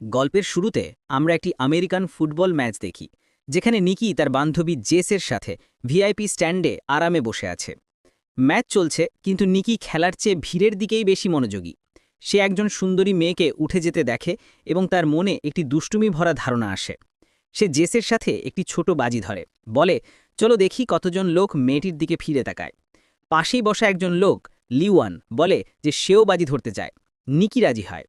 গল্পের শুরুতে আমরা একটি আমেরিকান ফুটবল ম্যাচ দেখি, যেখানে নিকি তার বান্ধবী জেসের সাথে ভিআইপি স্ট্যান্ডে আরামে বসে আছে। ম্যাচ চলছে, কিন্তু নিকি খেলার চেয়ে ভিড়ের দিকেই বেশি মনোযোগী। সে একজন সুন্দরী মেয়েকে উঠে যেতে দেখে এবং তার মনে একটি দুষ্টুমি ভরা ধারণা আসে। সে জেসের সাথে একটি ছোট বাজি ধরে, বলে, চলো দেখি কতজন লোক মেয়েটির দিকে ফিরে তাকায়। পাশেই বসা একজন লোক, লিওয়ান, বলে যে সেও বাজি ধরতে চায়। নিকি রাজি হয়।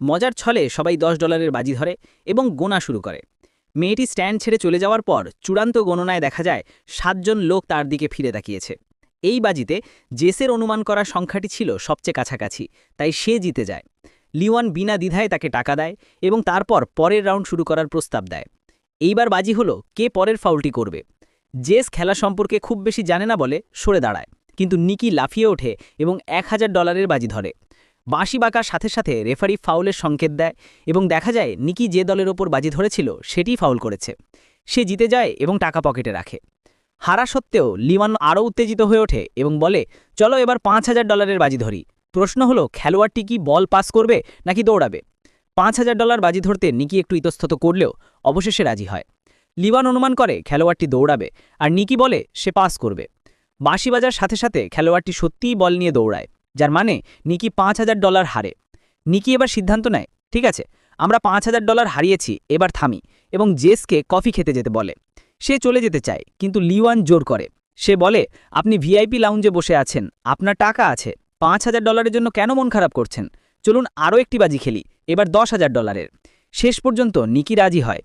মজার ছলে সবাই দশ ডলারের বাজি ধরে এবং গোনা শুরু করে। মেয়েটি স্ট্যান্ড ছেড়ে চলে যাওয়ার পর চূড়ান্ত গণনায় দেখা যায় সাতজন লোক তার দিকে ফিরে তাকিয়েছে। এই বাজিতে জেসের অনুমান করা সংখ্যাটি ছিল সবচেয়ে কাছাকাছি, তাই সে জিতে যায়। লিওয়ান বিনা দ্বিধায় তাকে টাকা দেয় এবং তারপর পরের রাউন্ড শুরু করার প্রস্তাব দেয়। এইবার বাজি হলো কে পরের ফাউলটি করবে। জেস খেলা সম্পর্কে খুব বেশি জানে না বলে সরে দাঁড়ায়, কিন্তু নিকি লাফিয়ে ওঠে এবং এক হাজার ডলারের বাজি ধরে। বাঁশি বাঁকার সাথে সাথে রেফারি ফাউলের সংকেত দেয় এবং দেখা যায় নিকি যে দলের ওপর বাজি ধরেছিল সেটি ফাউল করেছে। সে জিতে যায় এবং টাকা পকেটে রাখে। হারা সত্ত্বেও লিমান আরও উত্তেজিত হয়ে ওঠে এবং বলে, চলো এবার পাঁচ হাজার ডলারের বাজি ধরি। প্রশ্ন হলো, খেলোয়াড়টি কি বল পাস করবে নাকি দৌড়াবে? পাঁচ হাজার ডলার বাজি ধরতে নিকি একটু ইতস্তত করলেও অবশেষে রাজি হয়। লিবান অনুমান করে, খেলোয়াড়টি দৌড়াবে। আর নিকি বলে, সে পাস করবে। বাঁশি বাজার সাথে সাথে খেলোয়াড়টি সত্যিই বল নিয়ে দৌড়ায়। যার মানে নিকি পাঁচ হাজার ডলার হারে। নিকি এবার সিদ্ধান্ত নেয়, ঠিক আছে, আমরা পাঁচ হাজার ডলার হারিয়েছি, এবার থামি, এবং জেসকে কফি খেতে যেতে বলে। সে চলে যেতে চায়, কিন্তু লিওয়ান জোর করে। সে বলে, আপনি ভিআইপি লাউঞ্জে বসে আছেন, আপনার টাকা আছে, পাঁচ হাজার ডলারের জন্য কেন মন খারাপ করছেন? চলুন আরও একটি বাজি খেলি, এবার দশ হাজার ডলারের। শেষ পর্যন্ত নিকি রাজি হয়।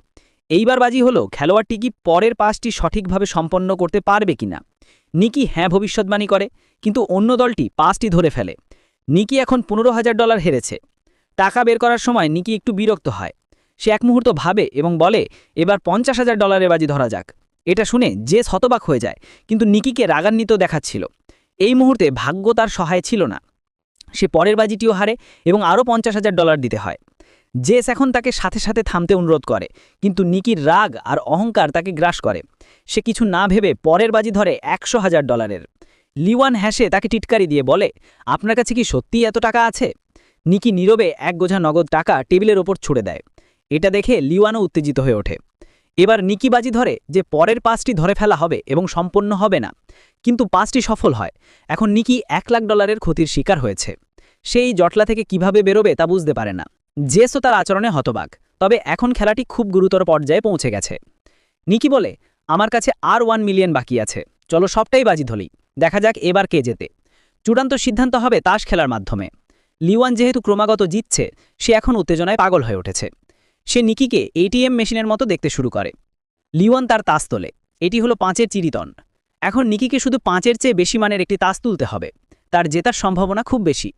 এইবার বাজি হলো, খেলোয়াড়টি কি পরের পাসটি সঠিকভাবে সম্পন্ন করতে পারবে কিনা? নিকি হ্যাঁ ভবিষ্যৎবাণী করে, কিন্তু অন্য দলটি পাঁচটি ধরে ফেলে। নিকি এখন পনেরো হাজার ডলার হেরেছে। টাকা বের করার সময় নিকি একটু বিরক্ত হয়। সে এক মুহূর্ত ভাবে এবং বলে, এবার পঞ্চাশ হাজার ডলারের বাজি ধরা যাক। এটা শুনে যে শতবাক হয়ে যায়, কিন্তু নিকিকে রাগান্বিত দেখাচ্ছিল। এই মুহূর্তে ভাগ্য তার সহায় ছিল না। সে পরের বাজিটিও হারে এবং আরও পঞ্চাশ হাজার ডলার দিতে হয়। জেস এখন তাকে সাথে সাথে থামতে অনুরোধ করে, কিন্তু নিকির রাগ আর অহংকার তাকে গ্রাস করে। সে কিছু না ভেবে পরের বাজি ধরে একশো হাজার ডলারের। লিওয়ান হ্যাসে তাকে টিটকারি দিয়ে বলে, আপনার কাছে কি সত্যিই এত টাকা আছে? নিকি নীরবে এক গোঝা নগদ টাকা টেবিলের ওপর ছুড়ে দেয়। এটা দেখে লিওয়ানও উত্তেজিত হয়ে ওঠে। এবার নিকি বাজি ধরে যে পরের পাঁচটি ধরে ফেলা হবে এবং সম্পন্ন হবে না, কিন্তু পাঁচটি সফল হয়। এখন নিকি এক লাখ ডলারের ক্ষতির শিকার হয়েছে। সেই জটলা থেকে কীভাবে বেরোবে তা বুঝতে পারে না। জেসও তার আচরণে হতবাক, তবে এখন খেলাটি খুব গুরুতর পর্যায়ে পৌঁছে গেছে। নিকি বলে, আমার কাছে আর ওয়ান মিলিয়ন বাকি আছে। চলো সবটাই বাজি ধলি দেখা যাক এবার কে যেতে চূড়ান্ত সিদ্ধান্ত হবে তাস খেলার মাধ্যমে। লিওয়ান যেহেতু ক্রমাগত জিতছে, সে এখন উত্তেজনায় পাগল হয়ে উঠেছে। সে নিকিকে এটিএম মেশিনের মতো দেখতে শুরু করে। লিওয়ান তার তাস তোলে। এটি হলো পাঁচের চিরিতন। এখন নিকিকে শুধু পাঁচের চেয়ে বেশি মানের একটি তাস তুলতে হবে। তার জেতার সম্ভাবনা খুব বেশি।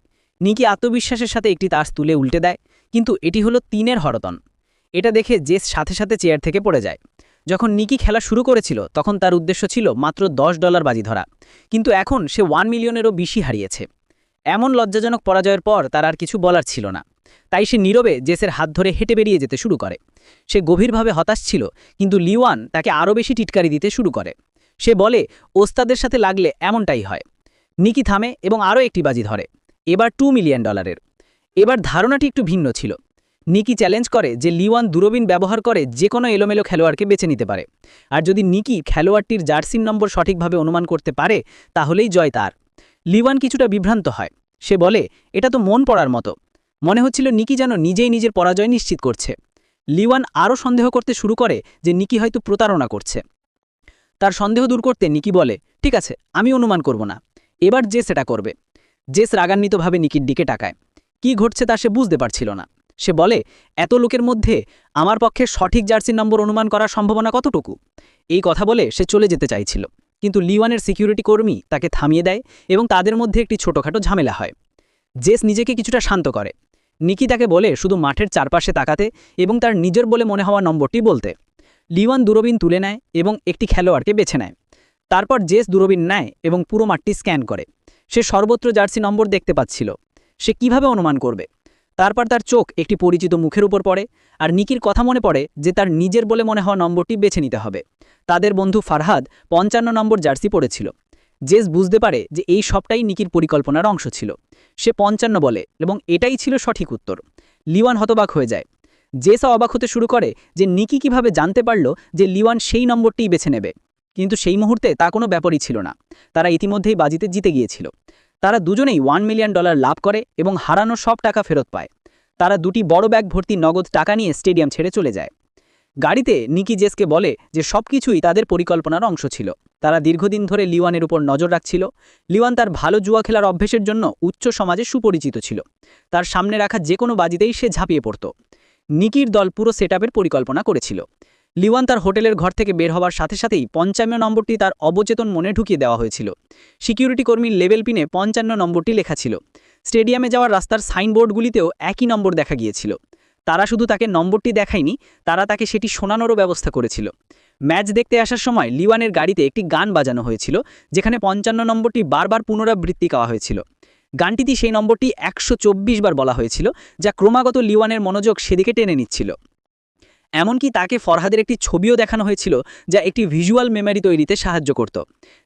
নিকি আত্মবিশ্বাসের সাথে একটি তাস তুলে উল্টে দেয়, কিন্তু এটি হলো তিনের হরতন। এটা দেখে জেস সাথে সাথে চেয়ার থেকে পড়ে যায়। যখন নিকি খেলা শুরু করেছিল, তখন তার উদ্দেশ্য ছিল মাত্র দশ ডলার বাজি ধরা, কিন্তু এখন সে ওয়ান মিলিয়নেরও বেশি হারিয়েছে। এমন লজ্জাজনক পরাজয়ের পর তার আর কিছু বলার ছিল না। তাই সে নীরবে জেসের হাত ধরে হেঁটে বেরিয়ে যেতে শুরু করে। সে গভীরভাবে হতাশ ছিল, কিন্তু লিওয়ান তাকে আরও বেশি টিটকারি দিতে শুরু করে। সে বলে, ওস্তাদের সাথে লাগলে এমনটাই হয়। নিকি থামে এবং আরও একটি বাজি ধরে। এবার টু মিলিয়ন ডলারের এবার ধারণাটি একটু ভিন্ন ছিল। নিকি চ্যালেঞ্জ করে যে লিওয়ান দূরবীন ব্যবহার করে যে কোনো এলোমেলো খেলোয়াড়কে বেছে নিতে পারে। আর যদি নিকি খেলোয়াড়টির জার্সির নম্বর সঠিকভাবে অনুমান করতে পারে, তাহলেই জয় তার। লিওয়ান কিছুটা বিভ্রান্ত হয়। সে বলে, এটা তো মন পড়ার মতো। মনে হচ্ছিল নিকি যেন নিজেই নিজের পরাজয় নিশ্চিত করছে। লিওয়ান আরও সন্দেহ করতে শুরু করে যে নিকি হয়তো প্রতারণা করছে। তার সন্দেহ দূর করতে নিকি বলে, ঠিক আছে, আমি অনুমান করব না। এবার যে সেটা করবে। জেস রাগান্বিতভাবে নিকির দিকে টাকায় কি ঘটছে তা সে বুঝতে পারছিল না। সে বলে, এত লোকের মধ্যে আমার পক্ষে সঠিক জার্সির নম্বর অনুমান করার সম্ভাবনা কতটুকু? এই কথা বলে সে চলে যেতে চাইছিল। কিন্তু লিওয়ানের সিকিউরিটি কর্মী তাকে থামিয়ে দেয় এবং তাদের মধ্যে একটি ছোটোখাটো ঝামেলা হয়। জেস নিজেকে কিছুটা শান্ত করে। নিকি তাকে বলে, শুধু মাঠের চারপাশে তাকাতে এবং তার নিজের বলে মনে হওয়া নম্বরটি বলতে। লিওয়ান দূরবীন তুলে নেয় এবং একটি খেলোয়াড়কে বেছে নেয়। তারপর জেস দূরবীন নেয় এবং পুরো মাঠটি স্ক্যান করে। সে সর্বত্র জার্সি নম্বর দেখতে পাচ্ছিল। সে কীভাবে অনুমান করবে? তারপর তার চোখ একটি পরিচিত মুখের উপর পড়ে, আর নিকির কথা মনে পড়ে যে তার নিজের বলে মনে হওয়া নম্বরটি বেছে নিতে হবে। তাদের বন্ধু ফারহাদ পঞ্চান্ন নম্বর জার্সি পড়েছিল জেস বুঝতে পারে যে এই সবটাই নিকির পরিকল্পনার অংশ ছিল। সে পঞ্চান্ন বলে, এবং এটাই ছিল সঠিক উত্তর। লিওয়ান হতবাক হয়ে যায়। জেসা অবাক হতে শুরু করে যে নিকি কীভাবে জানতে পারল যে লিওয়ান সেই নম্বরটিই বেছে নেবে। কিন্তু সেই মুহূর্তে তা কোনো ব্যাপারই ছিল না। তারা ইতিমধ্যেই বাজিতে জিতে গিয়েছিল। তারা দুজনেই ওয়ান মিলিয়ন ডলার লাভ করে এবং হারানো সব টাকা ফেরত পায়। তারা দুটি বড় ব্যাগ ভর্তি নগদ টাকা নিয়ে স্টেডিয়াম ছেড়ে চলে যায়। গাড়িতে নিকি জেসকে বলে যে সবকিছুই তাদের পরিকল্পনার অংশ ছিল। তারা দীর্ঘদিন ধরে লিওয়ানের উপর নজর রাখছিল। লিওয়ান তার ভালো জুয়া খেলার অভ্যেসের জন্য উচ্চ সমাজে সুপরিচিত ছিল। তার সামনে রাখা যে কোনো বাজিতেই সে ঝাঁপিয়ে পড়ত। নিকির দল পুরো সেট পরিকল্পনা করেছিল। লিওয়ান তার হোটেলের ঘর থেকে বের হওয়ার সাথে সাথেই পঞ্চান্ন নম্বরটি তার অবচেতন মনে ঢুকিয়ে দেওয়া হয়েছিল। সিকিউরিটি কর্মীর লেভেল পিনে পঞ্চান্ন নম্বরটি লেখা ছিল। স্টেডিয়ামে যাওয়ার রাস্তার সাইনবোর্ডগুলিতেও একই নম্বর দেখা গিয়েছিল। তারা শুধু তাকে নম্বরটি দেখায়নি, তারা তাকে সেটি শোনানোরও ব্যবস্থা করেছিল। ম্যাচ দেখতে আসার সময় লিওয়ানের গাড়িতে একটি গান বাজানো হয়েছিল, যেখানে পঞ্চান্ন নম্বরটি বারবার পুনরাবৃত্তি করা হয়েছিল। গানটিতে সেই নম্বরটি একশো চব্বিশ বার বলা হয়েছিল, যা ক্রমাগত লিওয়ানের মনোযোগ সেদিকে টেনে নিচ্ছিল। এমনকি তাকে ফরহাদের একটি ছবিও দেখানো হয়েছিল যা একটি ভিজুয়াল মেমোরি তৈরিতে সাহায্য করত।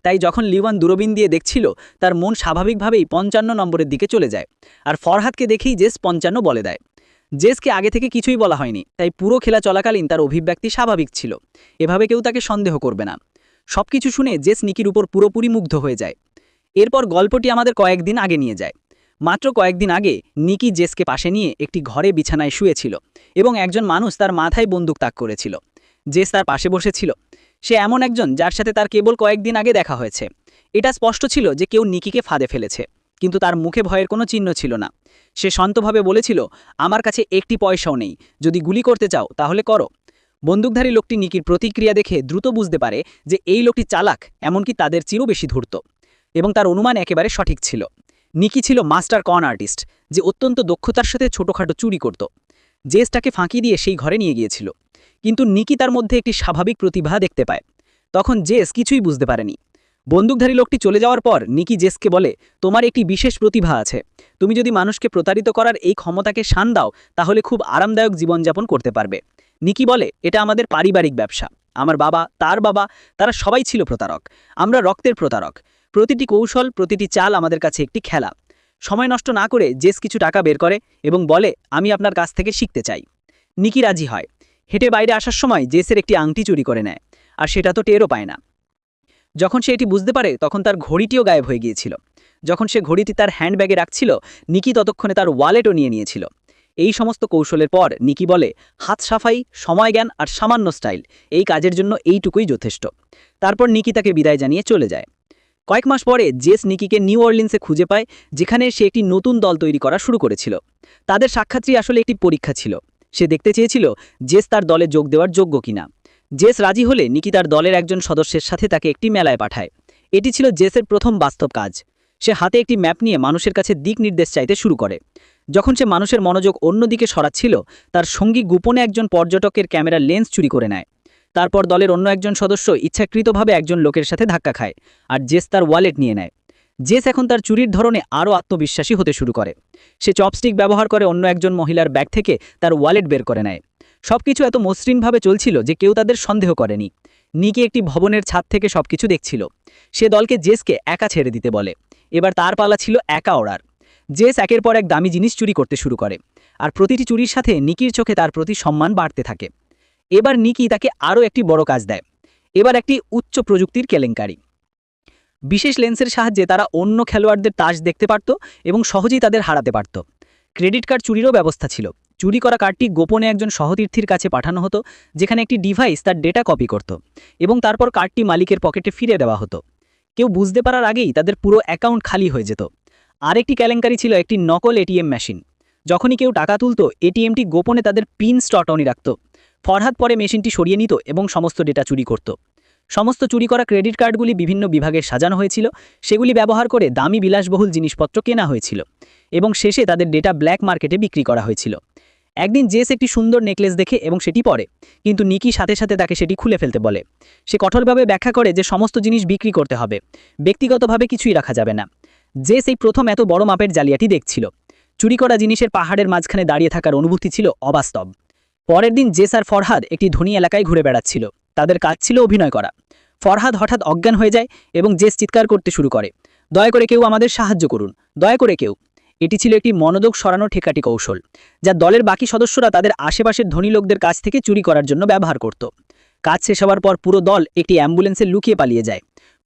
তাই যখন লিওয়ান দূরবীন দিয়ে দেখছিল, তার মন স্বাভাবিকভাবেই পঞ্চান্ন নম্বরের দিকে চলে যায় আর ফরহাদকে দেখেই জেস পঞ্চান্ন বলে দেয়। জেসকে আগে থেকে কিছুই বলা হয়নি, তাই পুরো খেলা চলাকালীন তার অভিব্যক্তি স্বাভাবিক ছিল। এভাবে কেউ তাকে সন্দেহ করবে না। সবকিছু শুনে জেস নিকির উপর পুরোপুরি মুগ্ধ হয়ে যায়। এরপর গল্পটি আমাদের কয়েকদিন আগে নিয়ে যায়। মাত্র কয়েকদিন আগে নিকি জেসকে পাশে নিয়ে একটি ঘরে বিছানায় শুয়েছিল এবং একজন মানুষ তার মাথায় বন্দুক তাক করেছিল। জেস তার পাশে বসেছিল। সে এমন একজন যার সাথে তার কেবল কয়েকদিন আগে দেখা হয়েছে। এটা স্পষ্ট ছিল যে কেউ নিকিকে ফাঁদে ফেলেছে, কিন্তু তার মুখে ভয়ের কোনো চিহ্ন ছিল না। সে শান্তভাবে বলেছিল, আমার কাছে একটি পয়সাও নেই। যদি গুলি করতে চাও, তাহলে করো। বন্দুকধারী লোকটি নিকির প্রতিক্রিয়া দেখে দ্রুত বুঝতে পারে যে এই লোকটি চালাক, এমনকি তাদের চিরও বেশি ধূর্ত। এবং তার অনুমান একেবারে সঠিক ছিল। নিকি ছিল মাস্টার কন আর্টিস্ট, যে অত্যন্ত দক্ষতার সাথে ছোটোখাটো চুরি করত। জেসটাকে ফাঁকি দিয়ে সেই ঘরে নিয়ে গিয়েছিল। কিন্তু নিকি তার মধ্যে একটি স্বাভাবিক প্রতিভা দেখতে পায়। তখন জেস কিছুই বুঝতে পারেনি। বন্দুকধারী লোকটি চলে যাওয়ার পর নিকি জেসকে বলে, তোমার একটি বিশেষ প্রতিভা আছে। তুমি যদি মানুষকে প্রতারিত করার এই ক্ষমতাকে শান দাও, তাহলে খুব আরামদায়ক জীবনযাপন করতে পারবে নিকি বলে, এটা আমাদের পারিবারিক ব্যবসা। আমার বাবা, তার বাবা, তারা সবাই ছিল প্রতারক। আমরা রক্তের প্রতারক। প্রতিটি কৌশল, প্রতিটি চাল আমাদের কাছে একটি খেলা। সময় নষ্ট না করে জেস কিছু টাকা বের করে এবং বলে, আমি আপনার কাছ থেকে শিখতে চাই। নিকি রাজি হয়। হেঁটে বাইরে আসার সময় জেসের একটি আংটি চুরি করে নেয়, আর সেটা তো টেরও পায় না। যখন সে এটি বুঝতে পারে, তখন তার ঘড়িটিও গায়েব হয়ে গিয়েছিল। যখন সে ঘড়িটি তার হ্যান্ডব্যাগে রাখছিল, নিকি ততক্ষণে তার ওয়ালেটও নিয়ে নিয়েছিল। এই সমস্ত কৌশলের পর নিকি বলে, হাত সাফাই সময় জ্ঞান আর সামান্য স্টাইল, এই কাজের জন্য এইটুকুই যথেষ্ট। তারপর নিকি তাকে বিদায় জানিয়ে চলে যায়। কয়েক মাস পরে জেস নিকিকে নিউ অর্লিন্সে খুঁজে পায়, যেখানে সে একটি নতুন দল তৈরি করা শুরু করেছিল। তাদের সাক্ষাৎটি আসলে একটি পরীক্ষা ছিল। সে দেখতে চেয়েছিল জেস তার দলে যোগ দেওয়ার যোগ্য কিনা। জেস রাজি হলে নিকি তার দলের একজন সদস্যের সাথে তাকে একটি মেলায় পাঠায়। এটি ছিল জেসের প্রথম বাস্তব কাজ। সে হাতে একটি ম্যাপ নিয়ে মানুষের কাছে দিক নির্দেশ চাইতে শুরু করে। যখন সে মানুষের মনোযোগ অন্যদিকে সরাচ্ছিল, তার সঙ্গী গোপনে একজন পর্যটকের ক্যামেরার লেন্স চুরি করে নেয়। তারপর দলের অন্য একজন সদস্য ইচ্ছাকৃতভাবে একজন লোকের সাথে ধাক্কা খায় আর জেস তার ওয়ালেট নিয়ে নেয়। জেস এখন তার চুরির ধরনে আরও আত্মবিশ্বাসী হতে শুরু করে। সে চপস্টিক ব্যবহার করে অন্য একজন মহিলার ব্যাগ থেকে তার ওয়ালেট বের করে নেয়। সবকিছু এত মসৃণভাবে চলছিল যে কেউ তাদের সন্দেহ করেনি। নিকি একটি ভবনের ছাদ থেকে সবকিছু দেখছিল। সে দলকে জেসকে একা ছেড়ে দিতে বলে। এবার তার পালা ছিল একা ওড়ার। জেস একের পর এক দামি জিনিস চুরি করতে শুরু করে। আর প্রতিটি চুরির সাথে নিকির চোখে তার প্রতি সম্মান বাড়তে থাকে। এবার নিকি তাকে আরও একটি বড় কাজ দেয়। এবার একটি উচ্চ প্রযুক্তির কেলেঙ্কারি। বিশেষ লেন্সের সাহায্যে তারা অন্য খেলোয়াড়দের তাস দেখতে পারত এবং সহজেই তাদের হারাতে পারত। ক্রেডিট কার্ড চুরিরও ব্যবস্থা ছিল। চুরি করা কার্ডটি গোপনে একজন সহতীর্থীর কাছে পাঠানো হতো, যেখানে একটি ডিভাইস তার ডেটা কপি করত এবং তারপর কার্ডটি মালিকের পকেটে ফিরে দেওয়া হতো। কেউ বুঝতে পারার আগেই তাদের পুরো অ্যাকাউন্ট খালি হয়ে যেত। আরেকটি কেলেঙ্কারি ছিল একটি নকল এটিএম মেশিন। যখনই কেউ টাকা তুলত, এটিএমটি গোপনে তাদের পিন স্টট রাখত। ফরহাদ পরে মেশিনটি সরিয়ে নিত এবং সমস্ত ডেটা চুরি করত। সমস্ত চুরি করা ক্রেডিট কার্ডগুলি বিভিন্ন বিভাগে সাজানো হয়েছিল। সেগুলি ব্যবহার করে দামি বিলাসবহুল জিনিসপত্র কেনা হয়েছিল এবং শেষে তাদের ডেটা ব্ল্যাক মার্কেটে বিক্রি করা হয়েছিল। একদিন জেস একটি সুন্দর নেকলেস দেখে এবং সেটি পরে, কিন্তু নিকি সাথে সাথে তাকে সেটি খুলে ফেলতে বলে। সে কঠোরভাবে ব্যাখ্যা করে যে সমস্ত জিনিস বিক্রি করতে হবে, ব্যক্তিগতভাবে কিছুই রাখা যাবে না। জেস এই প্রথম এত বড় মাপের জালিয়াতি দেখছিল। চুরি করা জিনিসের পাহাড়ের মাঝখানে দাঁড়িয়ে থাকার অনুভূতি ছিল অবাস্তব। পরের দিন জেস আর ফরহাদ একটি ধনী এলাকায় ঘুরে বেড়াচ্ছিল। তাদের কাজ ছিল অভিনয় করা। ফরহাদ হঠাৎ অজ্ঞান হয়ে যায় এবং জেস চিৎকার করতে শুরু করে। দয়া করে কেউ আমাদের সাহায্য করুন। দয়া করে কেউ। এটি ছিল একটি মনোযোগ সরানো ঠেকাটি কৌশল, যা দলের বাকি সদস্যরা তাদের আশেপাশের ধনী লোকদের কাছ থেকে চুরি করার জন্য ব্যবহার করত। কাজ শেষ হওয়ার পর পুরো দল একটি অ্যাম্বুলেন্সে লুকিয়ে পালিয়ে যায়।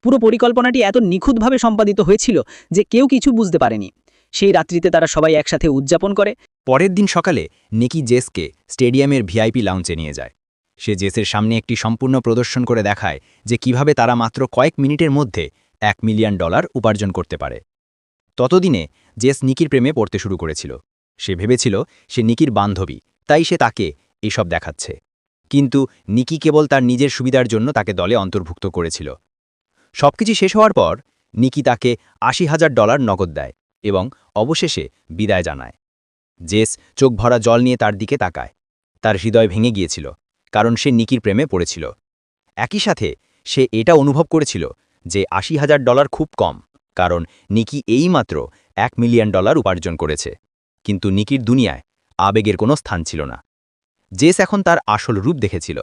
পুরো পরিকল্পনাটি এত নিখুঁতভাবে সম্পাদিত হয়েছিল যে কেউ কিছু বুঝতে পারেনি। সেই রাত্রিতে তারা সবাই একসাথে উদযাপন করে। পরের দিন সকালে নিকি জেসকে স্টেডিয়ামের ভিআইপি লাউঞ্চে নিয়ে যায়। সে জেসের সামনে একটি সম্পূর্ণ প্রদর্শন করে দেখায় যে কীভাবে তারা মাত্র কয়েক মিনিটের মধ্যে এক মিলিয়ন ডলার উপার্জন করতে পারে। ততদিনে জেস নিকির প্রেমে পড়তে শুরু করেছিল। সে ভেবেছিল সে নিকির বান্ধবী, তাই সে তাকে এসব দেখাচ্ছে। কিন্তু নিকি কেবল তার নিজের সুবিধার জন্য তাকে দলে অন্তর্ভুক্ত করেছিল। সবকিছু শেষ হওয়ার পর নিকি তাকে আশি হাজার ডলার নগদ দেয়। এবং অবশেষে বিদায় জানায়। জেস চোখ ভরা জল নিয়ে তার দিকে তাকায়। তার হৃদয় ভেঙে গিয়েছিল, কারণ সে নিকির প্রেমে পড়েছিল। একই সাথে সে এটা অনুভব করেছিল যে আশি হাজার ডলার খুব কম, কারণ নিকি এইমাত্র এক মিলিয়ন ডলার উপার্জন করেছে। কিন্তু নিকির দুনিয়ায় আবেগের কোনো স্থান ছিল না। জেস এখন তার আসল রূপ দেখেছিল।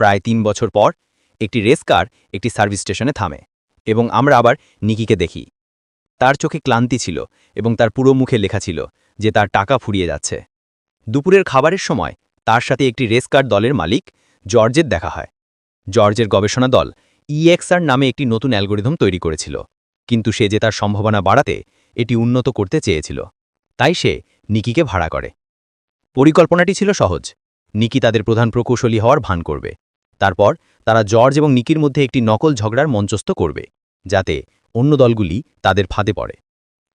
প্রায় তিন বছর পর একটি রেস কার একটি সার্ভিস স্টেশনে থামে এবং আমরা আবার নিকিকে দেখি। তার চোখে ক্লান্তি ছিল এবং তার পুরো মুখে লেখা ছিল যে তার টাকা ফুরিয়ে যাচ্ছে। দুপুরের খাবারের সময় তার সাথে একটি রেসকার দলের মালিক, জর্জের দেখা হয়। জর্জের গবেষণা দল ইএক্সআর নামে একটি নতুন অ্যালগোরিদম তৈরি করেছিল, কিন্তু সে যে তার সম্ভাবনা বাড়াতে এটি উন্নত করতে চেয়েছিল, তাই সে নিকিকে ভাড়া করে। পরিকল্পনাটি ছিল সহজ, নিকি তাদের প্রধান প্রকৌশলী হওয়ার ভান করবে। তারপর তারা জর্জ এবং নিকির মধ্যে একটি নকল ঝগড়ার মঞ্চস্থ করবে, যাতে অন্য দলগুলি তাদের ফাঁদে পড়ে।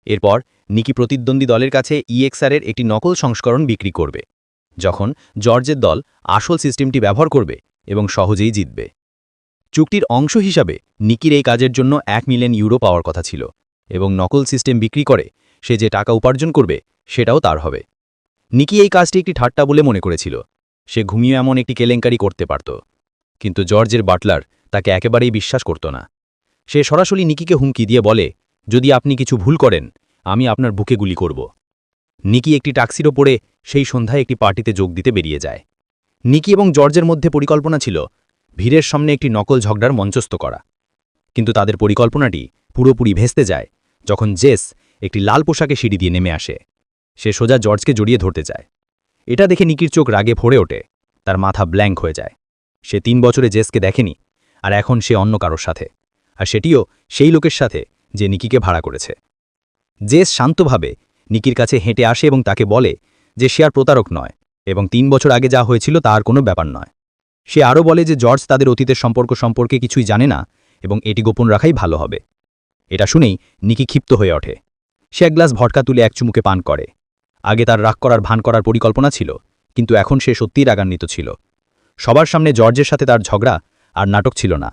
এরপর নিকি প্রতিদ্বন্দ্বী দলের কাছে ইএক্সআরের একটি নকল সংস্করণ বিক্রি করবে, যখন জর্জের দল আসল সিস্টেমটি ব্যবহার করবে এবং সহজেই জিতবে। চুক্তির অংশ হিসাবে নিকির এই কাজের জন্য এক মিলিয়ন ইউরো পাওয়ার কথা ছিল এবং নকল সিস্টেম বিক্রি করে সে যে টাকা উপার্জন করবে সেটাও তার হবে। নিকি এই কাজটি একটি ঠাট্টা বলে মনে করেছিল। সে ঘুমিয়ে এমন একটি কেলেঙ্কারি করতে পারত, কিন্তু জর্জের বাটলার তাকে একেবারেই বিশ্বাস করত না। সে সরাসরি নিকিকে হুমকি দিয়ে বলে, যদি আপনি কিছু ভুল করেন, আমি আপনার বুকে গুলি করব। নিকি একটি টাক্সিরও পড়ে সেই সন্ধ্যায় একটি পার্টিতে যোগ দিতে বেরিয়ে যায়। নিকি এবং জর্জের মধ্যে পরিকল্পনা ছিল, ভিড়ের সামনে একটি নকল ঝগড়ার মঞ্চস্থ করা। কিন্তু তাদের পরিকল্পনাটি পুরোপুরি ভেস্তে যায় যখন জেস একটি লাল পোশাকে সিঁড়ি দিয়ে নেমে আসে। সে সোজা জর্জকে জড়িয়ে ধরতে যায়। এটা দেখে নিকির চোখ রাগে ভরে ওঠে, তার মাথা ব্ল্যাঙ্ক হয়ে যায়। সে তিন বছরে জেসকে দেখেনি, আর এখন সে অন্য কারোর সাথে। আর সেটিও সেই লোকের সাথে যে নিকিকে ভাড়া করেছে। জেস শান্তভাবে নিকির কাছে হেঁটে আসে এবং তাকে বলে যে সে আর প্রতারক নয় এবং তিন বছর আগে যা হয়েছিল তা আর কোনো ব্যাপার নয়। সে আরও বলে যে জর্জ তাদের অতীতের সম্পর্ক সম্পর্কে কিছুই জানে না এবং এটি গোপন রাখাই ভালো হবে। এটা শুনেই নিকি ক্ষিপ্ত হয়ে ওঠে। সে এক গ্লাস ভটকা তুলে এক চুমুকে পান করে। আগে তার রাগ করার, ভান করার পরিকল্পনা ছিল, কিন্তু এখন সে সত্যিই রাগান্বিত ছিল। সবার সামনে জর্জের সাথে তার ঝগড়া আর নাটক ছিল না।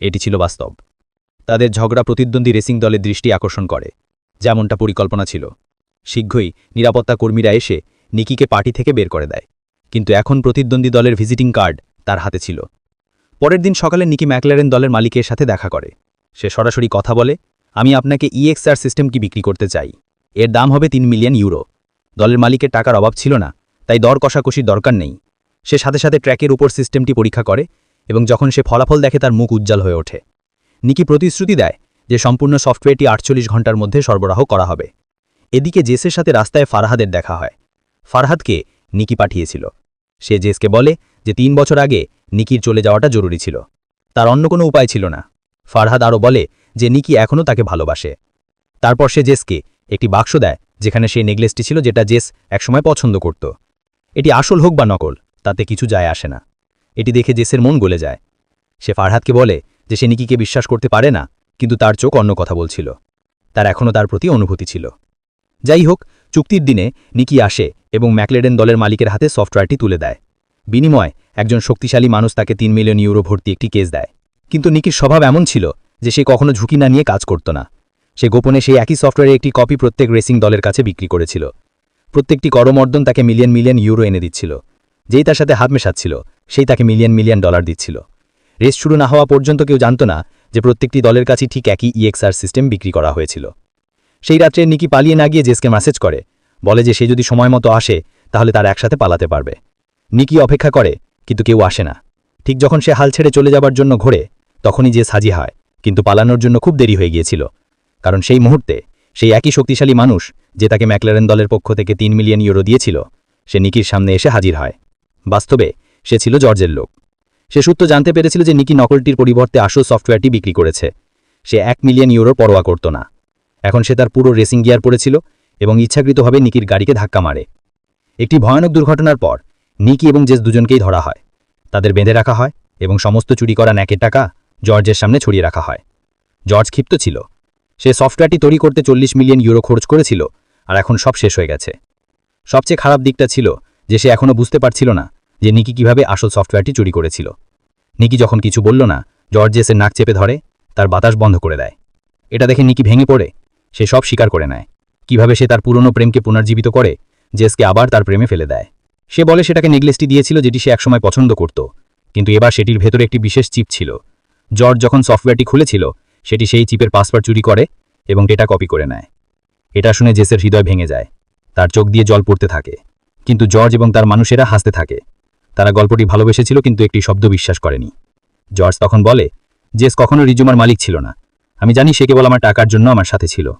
এটি ছিল বাস্তব। তাদের ঝগড়া প্রতিদ্বন্দ্বী রেসিং দলের দৃষ্টি আকর্ষণ করে, যেমনটা পরিকল্পনা ছিল। শীঘ্রই নিরাপত্তা কর্মীরা এসে নিকিকে পার্টি থেকে বের করে দেয়। কিন্তু এখন প্রতিদ্বন্দ্বী দলের ভিজিটিং কার্ড তার হাতে ছিল। পরের দিন সকালে নিকি ম্যাকলারেন দলের মালিকের সাথে দেখা করে। সে সরাসরি কথা বলে, আমি আপনাকে ইএক্সআর সিস্টেম কি বিক্রি করতে চাই? এর দাম হবে তিন মিলিয়ন ইউরো। দলের মালিকের টাকার অভাব ছিল না, তাই দর কষাকষির দরকার নেই। সে সাথে সাথে ট্র্যাকের উপর সিস্টেমটি পরীক্ষা করে এবং যখন সে ফলাফল দেখে তার মুখ উজ্জ্বল হয়ে ওঠে। নিকি প্রতিশ্রুতি দেয় যে সম্পূর্ণ সফটওয়্যারটি আটচল্লিশ ঘণ্টার মধ্যে সরবরাহ করা হবে। এদিকে জেসের সাথে রাস্তায় ফারহাদের দেখা হয়। ফারহাদকে নিকি পাঠিয়েছিল। সে জেসকে বলে যে তিন বছর আগে নিকির চলে যাওয়াটা জরুরি ছিল। তার অন্য কোনো উপায় ছিল না। ফারহাদ আরও বলে যে নিকি এখনও তাকে ভালোবাসে। তারপর সে জেসকে একটি বাক্স দেয়, যেখানে সেই নেকলেসটি ছিল যেটা জেস একসময় পছন্দ করত। এটি আসল হোক বা নকল, তাতে কিছু যায় আসে না। এটি দেখে জেসের মন গলে যায়। সে ফারহাদকে বলে যে সে নিকিকে বিশ্বাস করতে পারে না, কিন্তু তার চোখ অন্য কথা বলছিল। তার এখনও তার প্রতি অনুভূতি ছিল। যাই হোক, চুক্তির দিনে নিকি আসে এবং ম্যাকলেডেন দলের মালিকের হাতে সফটওয়্যারটি তুলে দেয়। বিনিময় একজন শক্তিশালী মানুষ তাকে তিন মিলিয়ন ইউরো ভর্তি একটি কেস দেয়। কিন্তু নিকির স্বভাব এমন ছিল যে সে কখনো ঝুঁকি না নিয়ে কাজ করত না। সে গোপনে সেই একই সফটওয়্যারে একটি কপি প্রত্যেক রেসিং দলের কাছে বিক্রি করেছিল। প্রত্যেকটি করমর্দন তাকে মিলিয়ন মিলিয়ন ইউরো এনে দিচ্ছিল। যেই তার সাথে হাত মেশাচ্ছিল, সেই তাকে মিলিয়ন মিলিয়ন ডলার দিচ্ছিল। রেস শুরু না হওয়া পর্যন্ত কেউ জানত না যে প্রত্যেকটি দলের কাছে ঠিক একই ইএক্সআর সিস্টেম বিক্রি করা হয়েছিল। সেই রাত্রে নিকি পালিয়ে না গিয়ে জেসকে মেসেজ করে, বলে যে সে যদি সময় মতো আসে, তাহলে তার একসাথে পালাতে পারবে। নিকি অপেক্ষা করে, কিন্তু কেউ আসে না। ঠিক যখন সে হাল ছেড়ে চলে যাবার জন্য ঘোরে, তখনই যে সাজি হয়, কিন্তু পালানোর জন্য খুব দেরি হয়ে গিয়েছিল। কারণ সেই মুহূর্তে সেই একই শক্তিশালী মানুষ, যে তাকে ম্যাকলারেন দলের পক্ষ থেকে তিন মিলিয়ন ইউরো দিয়েছিল, সে নিকির সামনে এসে হাজির হয়। বাস্তবে সে ছিল জর্জের লোক। সে সূত্র জানতে পেরেছিল যে নিকি নকলটির পরিবর্তে আসল সফটওয়্যারটি বিক্রি করেছে। সে এক মিলিয়ন ইউরোর পরোয়া করত না। এখন সে তার পুরো রেসিং গিয়ার পড়েছিল এবং ইচ্ছাকৃতভাবে নিকির গাড়িকে ধাক্কা মারে। একটি ভয়ানক দুর্ঘটনার পর, নিকি এবং জেস দুজনকেই ধরা হয়। তাদের বেঁধে রাখা হয় এবং সমস্ত চুরি করা ন্যাকের টাকা জর্জের সামনে ছড়িয়ে রাখা হয়। জর্জ ক্ষিপ্ত ছিল। সে সফটওয়্যারটি তৈরি করতে চল্লিশ মিলিয়ন ইউরো খরচ করেছিল, আর এখন সব শেষ হয়ে গেছে। সবচেয়ে খারাপ দিকটা ছিল যে সে এখনও বুঝতে পারছিল না যে নিকি কীভাবে আসল সফটওয়্যারটি চুরি করেছিল। নিকি যখন কিছু বলল না, জর্জ জেসের নাক চেপে ধরে, তার বাতাস বন্ধ করে দেয়। এটা দেখে নিকি ভেঙে পড়ে, সে সব স্বীকার করে নেয়। কীভাবে সে তার পুরনো প্রেমকে পুনর্জীবিত করে, জেসকে আবার তার প্রেমে ফেলে দেয়। সে বলে সেটাকে নেগলেসটি দিয়েছিল যেটি সে একসময় পছন্দ করত, কিন্তু এবার সেটির ভেতরে একটি বিশেষ চিপ ছিল। জর্জ যখন সফটওয়্যারটি খুলেছিল, সেটি সেই চিপের পাসওয়ার্ড চুরি করে এবং ডেটা কপি করে নেয়। এটা শুনে জেসের হৃদয় ভেঙে যায়। তার চোখ দিয়ে জল পড়তে থাকে। কিন্তু জর্জ এবং তার মানুষেরা হাসতে থাকে। তারা গল্পটি ভালোবেসেছিল কিন্তু একটি শব্দ বিশ্বাস করেনি। জর্জ তখন বলে, জেস কখনো রিজুমার মালিক ছিল না। আমি জানি সে কেবল আমার টাকার জন্য আমার সাথে ছিল।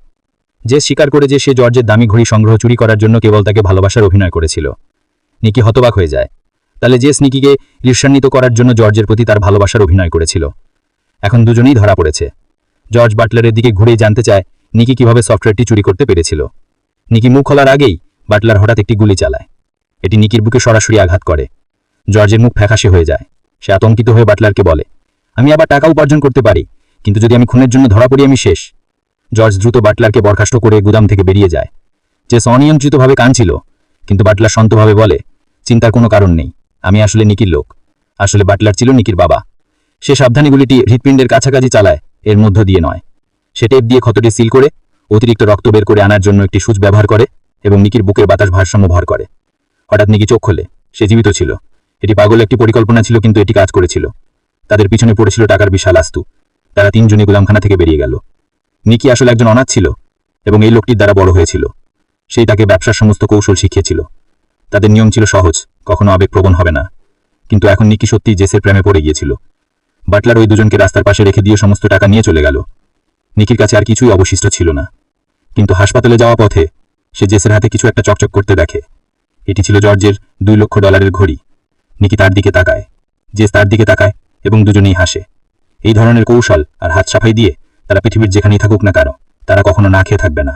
জেস স্বীকার করে যে সে জর্জের দামি ঘড়ি সংগ্রহ চুরি করার জন্য কেবল তাকে ভালোবাসার অভিনয় করেছিল। নিকি হতবাক হয়ে যায়। তাহলে জেস নিকিকে ঈর্ষান্বিত করার জন্য জর্জের প্রতি তার ভালোবাসার অভিনয় করেছিল। এখন দুজনেই ধরা পড়েছে। জর্জ বাটলারের দিকে ঘুরে জানতে চায়, নিকি কীভাবে সফটওয়্যারটি চুরি করতে পেরেছিল। নিকি মুখ খোলার আগেই বাটলার হঠাৎ একটি গুলি চালায়। এটি নিকির বুকে সরাসরি আঘাত করে। জর্জের মুখ ফ্যাকাশে হয়ে যায়। সে আতঙ্কিত হয়ে বাটলারকে বলে, আমি আবার টাকা উপার্জন করতে পারি, কিন্তু যদি আমি খুনের জন্য ধরা পড়ি, আমি শেষ। জর্জ দ্রুত বাটলারকে বরখাস্ত করে গুদাম থেকে বেরিয়ে যায়। যে অনিয়ন্ত্রিতভাবে কাঁদছিল, কিন্তু বাটলার শান্তভাবে বলে, চিন্তার কোনো কারণ নেই, আমি আসলে নিকির লোক। আসলে বাটলার ছিল নিকির বাবা। সে সাবধানী গুলিটি হৃৎপিণ্ডের কাছাকাছি চালায়, এর মধ্য দিয়ে নয়। সে টেপ দিয়ে ক্ষতটি সিল করে, অতিরিক্ত রক্ত বের করে আনার জন্য একটি সুচ ব্যবহার করে এবং নিকির বুকের বাতাস ভারসাম্য ভর করে। হঠাৎ নিকি চোখ খোলে, সে জীবিত ছিল। এটি পাগল একটি পরিকল্পনা ছিল, কিন্তু এটি কাজ করেছিল। তাদের পিছনে পড়েছিল টাকার বিশাল আস্তু। তারা তিনজনই গুলামখানা থেকে বেরিয়ে গেল। নিকি আসলে একজন অনাথ ছিল, এবং এই লোকটির দ্বারা বড় হয়েছিল। সেই তাকে ব্যবসার সমস্ত কৌশল শিখিয়েছিল। তাদের নিয়ম ছিল সহজ, কখনো আবেগপ্রবণ হবে না। কিন্তু এখন নিকি সত্যি জেসের প্রেমে পড়ে গিয়েছিল। বাটলার ওই দুজনকে রাস্তার পাশে রেখে দিয়ে সমস্ত টাকা নিয়ে চলে গেল। নিকির কাছে আর কিছুই অবশিষ্ট ছিল না। কিন্তু হাসপাতালে যাওয়া পথে সে জেসের হাতে কিছু একটা চকচক করতে দেখে। এটি ছিল জর্জের দুই লক্ষ ডলারের ঘড়ি। নিকি তার দিকে তাকায়। জেস তার দিকে তাকায় এবং দুজনেই হাসে। এই ধরনের কৌশল আর হাত সাফাই দিয়ে তারা পৃথিবীর যেখানেই থাকুক না কারও তারা কখনো না খেয়ে থাকবে না।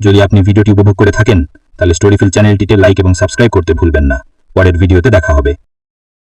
যদি আপনি ভিডিওটি উপভোগ করে থাকেন, তাহলে স্টোরিফিল চ্যানেলটিতে লাইক এবং সাবস্ক্রাইব করতে ভুলবেন না। পরের ভিডিওতে দেখা হবে।